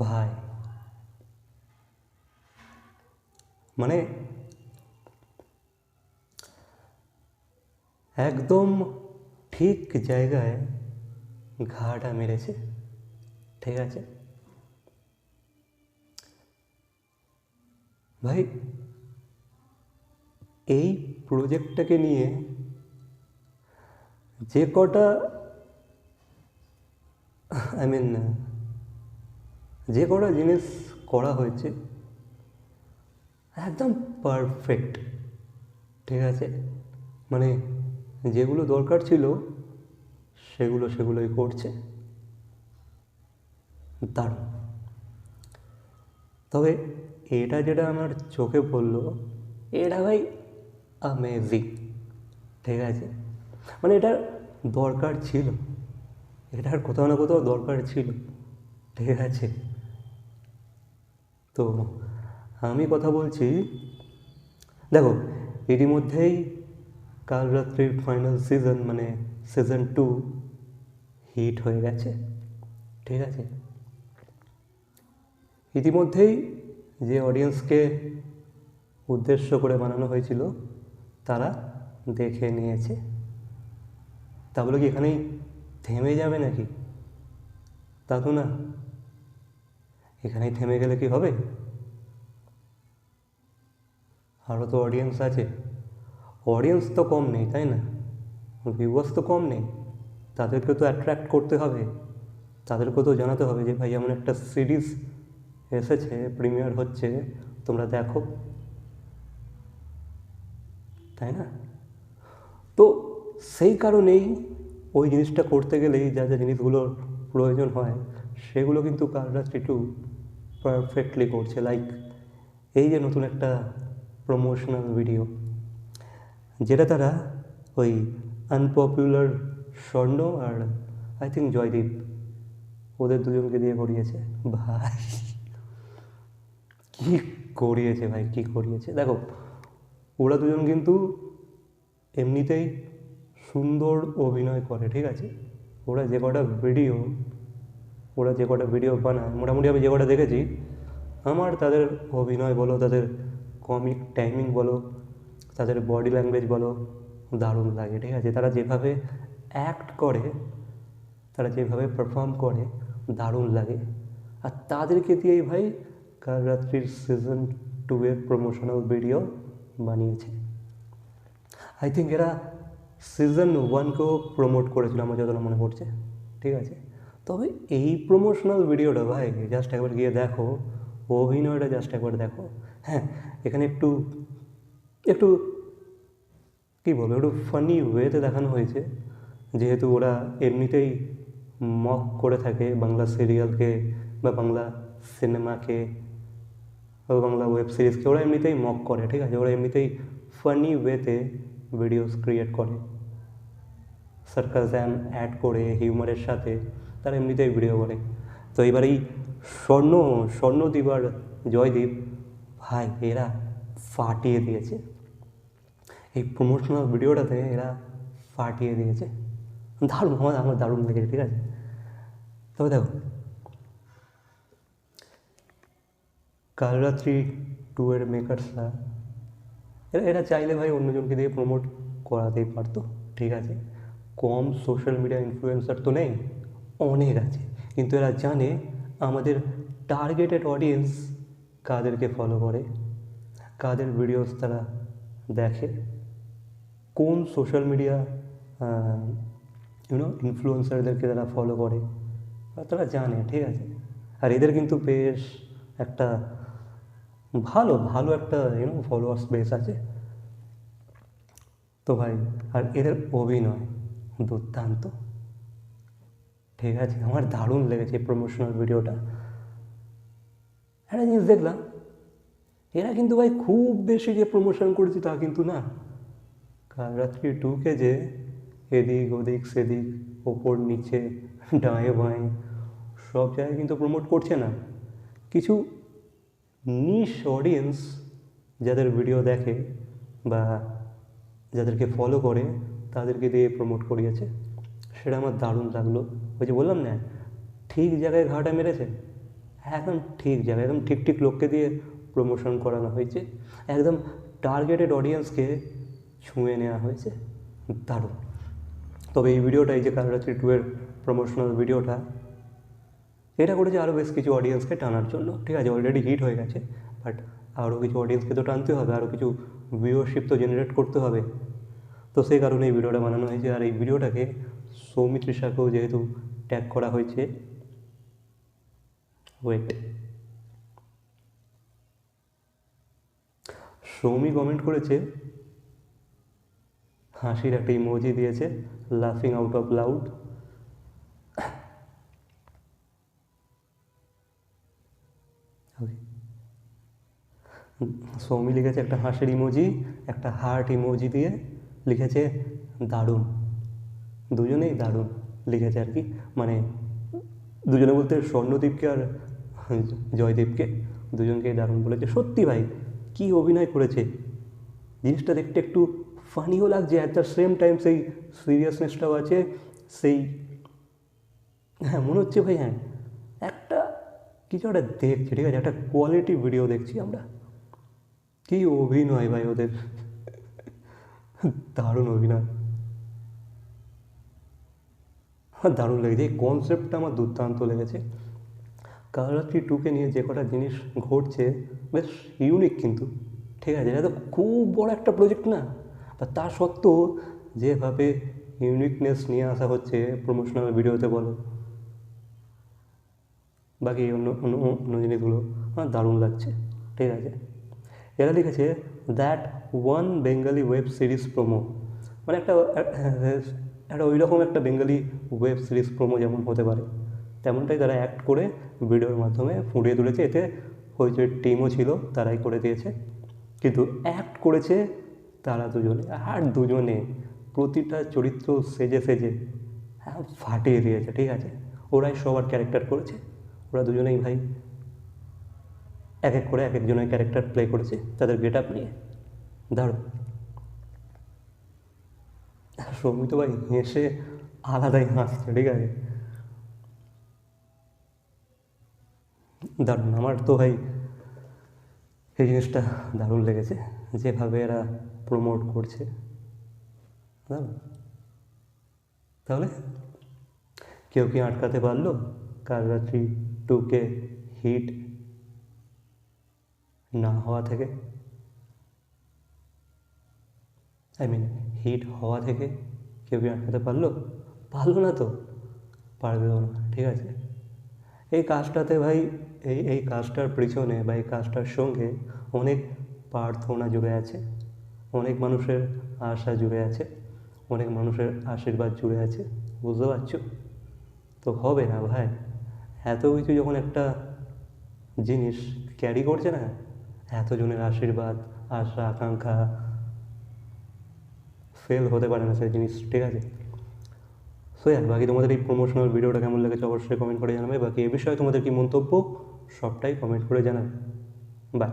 ভাই। মানে একদম ঠিক জায়গায় ঘাটা মেরেছে, ঠিক আছে? ভাই, এই প্রজেক্টটাকে নিয়ে যে কটা আই মিন যে কটা জিনিস করা হয়েছে, একদম পারফেক্ট ঠিক আছে? মানে যেগুলো দরকার ছিল, সেগুলো সেগুলোই করছে। দারুণ। তবে এটা যেটা আমার চোখে পড়ল, এটা ভাই আমেজিং ঠিক আছে? মানে এটার দরকার ছিল। এটার কোথাও না কোথাও দরকার ছিল, ঠিক আছে? তো আমি কথা বলছি, দেখো, ইতিমধ্যেই কাল রাত্রির ফাইনাল সিজন মানে সিজন টু হিট হয়ে গেছে, ঠিক আছে? ইতিমধ্যেই যে অডিয়েন্সকে উদ্দেশ্য করে বানানো হয়েছিল, তারা দেখে নিয়েছে। তা বলে কি এখানেই থেমে যাবে নাকি? তা তো না। এখানেই থেমে গেলে কি হবে? আরও তো অডিয়েন্স আছে। অডিয়েন্স তো কম নেই, তাই না? ভিউয়ার্স তো কম নেই। তাদেরকে তো অ্যাট্রাক্ট করতে হবে। তাদেরকেও তো জানাতে হবে যে, ভাই, এমন একটা সিরিজ এসেছে প্রিমিয়ার হচ্ছে, তোমরা দেখো। তাই না? তো সেই কারণেই ওই জিনিসটা করতে গেলেই যা যা জিনিসগুলোর প্রয়োজন হয়, সেগুলো কিন্তু কালরাত্রি টু পারফেক্টলি করছে লাইক এই যে নতুন একটা প্রমোশনাল ভিডিও যেটা তারা ওই আনপপুলার স্বর্ণ আর আই থিঙ্ক জয়দীপ, ওদের দুজনকে দিয়ে করিয়েছে। ভাই, কি করিয়েছে ভাই, কি করিয়েছে? দেখো, ওরা দুজন কিন্তু এমনিতেই সুন্দর অভিনয় করে, ঠিক আছে? ওরা যে কটা ভিডিও ওরা যে কটা ভিডিও বানায়, মোটামুটি আমি যে কটা দেখেছি, আমার তাদের অভিনয় বলো, তাদের কমিক টাইমিং বলো, তাদের বডি ল্যাঙ্গুয়েজ বলো, দারুণ লাগে, ঠিক আছে? তারা যেভাবে অ্যাক্ট করে, তারা যেভাবে পারফর্ম করে, দারুণ লাগে। আর তাদেরকে দিয়েই ভাই কাল রাত্রির সিজন টু এর প্রমোশনাল ভিডিও বানিয়েছে। আই থিঙ্ক এরা সিজন ওয়ানকেও প্রমোট করেছিল, আমার যতটা মনে পড়ছে, ঠিক আছে? তবে এই প্রমোশনাল ভিডিওটা ভাই জাস্ট একবার গিয়ে দেখো, অভিনয়টা জাস্ট একবার দেখো। হ্যাঁ এখানে একটু একটু, কী বলব, একটু ফানি ওয়েতে দেখানো হয়েছে। যেহেতু ওরা এমনিতেই মক করে থাকে বাংলা সিরিয়ালকে বা বাংলা সিনেমাকে বা বাংলা ওয়েব সিরিজকে ওরা এমনিতেই মক করে, ঠিক আছে? ওরা এমনিতেই ফানি ওয়েতে ভিডিওস ক্রিয়েট করে। সার্কাস সার্কাসাম অ্যাড করে হিউমারের সাথে। তারা এমনিতেই ভিডিও করে। তো এবার এই স্বর্ণ স্বর্ণদ্বীপ আর জয়দ্বীপ ভাই, এরা ফাটিয়ে দিয়েছে। এই প্রমোশনাল ভিডিওটাতে এরা ফাটিয়ে দিয়েছে। দারুণ, আমার আমার দারুণ লেগেছে, ঠিক আছে? তবে দেখো, কাল রাত্রি টু এর মেকার্সরা এরা এরা চাইলে ভাই অন্যজনকে দিয়ে প্রমোট করাতেই পারতো, ঠিক আছে? কম সোশ্যাল মিডিয়া ইনফ্লুয়েন্সার তো নেই। অনেক আছে। কিন্তু এরা জানে আমাদের টার্গেটেড অডিয়েন্স কাদেরকে ফলো করে, কাদের ভিডিওস তারা দেখে, কোন সোশ্যাল মিডিয়া ইউনো ইনফ্লুয়েন্সারদেরকে তারা ফলো করে তারা জানে, ঠিক আছে? আর এদের কিন্তু বেশ একটা ভালো ভালো একটা ইউনো ফলোয়ার্স বেস আছে। তো ভাই, আর এদের অভিনয় দুর্দান্ত। ঠিক আছে, আমার দারুণ লেগেছে এই প্রমোশনাল ভিডিওটা একটা জিনিস দেখলাম, এরা কিন্তু ভাই খুব বেশি যে প্রমোশন করেছে তা কিন্তু না। কাল রাত্রি টুকে যে এদিক ওদিক সেদিক, ওপর নিচে, ডাঁয়ে বাঁয়ে, সব জায়গায় কিন্তু প্রমোট করছে না। কিছু নিশ অডিয়েন্স যাদের ভিডিও দেখে বা যাদেরকে ফলো করে, তাদেরকে দিয়ে প্রমোট করিয়েছে। সেটা আমার দারুণ লাগল। ওই যে বললাম না, ঠিক জায়গায় ঘাটা মেরেছে? একদম ঠিক জায়গায়, একদম ঠিক ঠিক লোককে দিয়ে প্রমোশন করানো হয়েছে। একদম টার্গেটেড অডিয়েন্সকে ছুঁয়ে নেওয়া হয়েছে। দারুণ। তবে এই ভিডিওটা, এই যে কালরাত্রি টু এর প্রমোশনাল ভিডিওটা, এটা করেছে আরও বেশ কিছু অডিয়েন্সকে টানার জন্য। ঠিক আছে অলরেডি হিট হয়ে গেছে বাট আরও কিছু অডিয়েন্সকে তো টানতে হবে আরও কিছু ভিউয়ারশিপ তো জেনারেট করতে হবে। তো সেই কারণে এই ভিডিওটা বানানো হয়েছে। আর এই ভিডিওটাকে সৌমিত্রিষাকেও যেহেতু ট্যাগ করা হয়েছে। ওয়েট সৌমি কমেন্ট করেছে। হাসির একটা ইমোজি দিয়েছে লাফিং আউট অফ লাউড সৌমি লিখেছে একটা হাসির ইমোজি একটা হার্ট ইমোজি দিয়ে লিখেছে, দারুণ। দুজনেই দারুণ। লিখেছে আর কি। মানে দুজনে বলতে স্বর্ণদীপকে আর জয়দীপকে দুজনকে দারুণ বলেছে। সত্যি ভাই, কি অভিনয় করেছে। জিনিসটা দেখতে একটু ফানিও লাগছে অ্যাট দ্য সেম টাইম সেই সিরিয়াসনেসটাও আছে, সেই হ্যাঁ মনে হচ্ছে ভাই হ্যাঁ একটা কিছু একটা দেখছি, ঠিক আছে, একটা কোয়ালিটি ভিডিও দেখছি আমরা। কি অভিনয় ভাই ওদের। দারুণ অভিনয় আমার দারুণ লেগেছে। এই কনসেপ্টটা আমার দুর্দান্ত লেগেছে। কালরাত্রি টুকে নিয়ে যে কটা জিনিস ঘটছে, বেশ ইউনিক কিন্তু। ঠিক আছে, এটা তো খুব বড় একটা প্রজেক্ট না? তা সত্ত্বেও যেভাবে ইউনিকনেস নিয়ে আসা হচ্ছে প্রমোশনাল ভিডিওতে বলো, বাকি অন্য অন্য অন্য জিনিসগুলো, আমার দারুণ লাগছে। ঠিক আছে? এরা লিখেছে that one Bengali web series promo মানে একটা একটা ওই রকম একটা বেঙ্গলি ওয়েব সিরিজ প্রোমো যেমন হতে পারে, তেমনটাই তারা অ্যাক্ট করে ভিডিওর মাধ্যমে ফুটিয়ে তুলেছে। এতে যে টিমও ছিল, তারাই করে দিয়েছে। কিন্তু অ্যাক্ট করেছে তারা দুজনে, আর দুজনে প্রতিটা চরিত্র সেজে সেজে হ্যাঁ ফাটিয়ে দিয়েছে, ঠিক আছে? ওরাই সবার ক্যারেক্টার করেছে। ওরা দুজনেই ভাই এক এক করে এক একজনের ক্যারেক্টার প্লে করেছে, তাদের গেট আপ নিয়ে। দারুণ। সৌমিত ভাই হেসে আলাদাই হাসছে, ঠিক আছে? দারুণ, আমার তো ভাই এই জিনিসটা দারুণ লেগেছে, যেভাবে এরা প্রমোট করছে। তাহলে কেউ কি আটকাতে পারল? কাল রাত্রি টুকে হিট না হওয়া থেকে? আই মিন হিট হওয়া থেকে কেউ কি আটকাতে পারল? পারল না তো? পারবেও না, ঠিক আছে। এই কাজটাতে ভাই, এই এই কাজটার পিছনে বা এই কাজটার সঙ্গে অনেক প্রার্থনা জুড়ে আছে, অনেক মানুষের আশা জুড়ে আছে, অনেক মানুষের আশীর্বাদ জুড়ে আছে, বুঝতে পারছ? তো হবে না ভাই। এত কিছু যখন একটা জিনিস ক্যারি করছে না, এতজনের আশীর্বাদ, আশা, আকাঙ্ক্ষা ফেল হতে পারে না, সেই জিনিস, ঠিক আছে? সো হ্যাঁ বাকি তোমাদের এই প্রমোশনাল ভিডিওটা কেমন লেগেছে অবশ্যই কমেন্ট করে জানাবে। বাকি এ বিষয়ে তোমাদের কি মন্তব্য, সবটাই কমেন্ট করে জানাবে। বাই